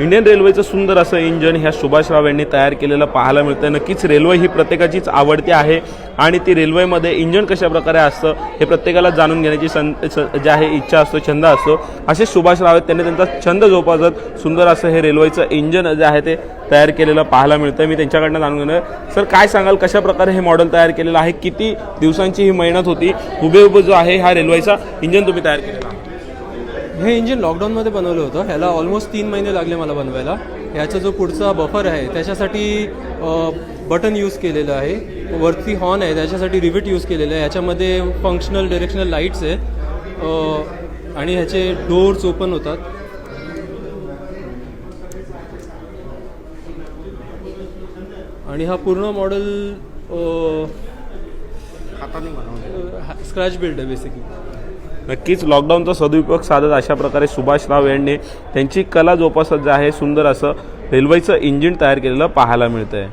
Indian रेल्वेचं सुंदर असं इंजन ह्या सुभाषराव यांनी तयार केलेलं पाहायला मिळतं नक्कीच रेल्वे ही प्रत्येकाचीच आवडती आहे आणि ती रेल्वेमध्ये इंजन कशा प्रकारे असतं हे प्रत्येकाला जाणून घेण्याची सं जे आहे इच्छा असतो छंद असतो. असे सुभाषराव आहेत त्यांनी त्यांचा छंद जोपासत सुंदर असं हे रेल्वेचं इंजन जे आहे ते तयार केलेलं पाहायला मिळतं मी त्यांच्याकडनं जाणून घेणार सर काय सांगाल कशा प्रकारे हे मॉडेल तयार केलेलं आहे? किती दिवसांची ही मेहनत होती? हुबेहुब जो आहे हा रेल्वेचा इंजन तुम्ही तयार केलेला आहे? हे इंजिन लॉकडाऊनमध्ये बनवलं होतं. ह्याला ऑलमोस्ट तीन महिने लागले मला बनवायला. ह्याचा जो पुढचा बफर आहे त्याच्यासाठी बटन यूज केलेलं आहे. वरती हॉर्न आहे त्याच्यासाठी रिविट यूज केलेलं आहे. ह्याच्यामध्ये फंक्शनल डिरेक्शनल लाईट्स आहेत. आणि ह्याचे डोर्स ओपन होतात. आणि हा पूर्ण मॉडेल स्क्रॅच बिल्ड आहे बेसिकली नक्कीच लॉकडाऊनचा सदुपयोग साधत अशा प्रकारे सुभाषराव यांनी त्यांची कला जोपासत जे आहे सुंदर असं रेल्वेचं इंजिन तयार केलेलं पाहायला मिळतं आहे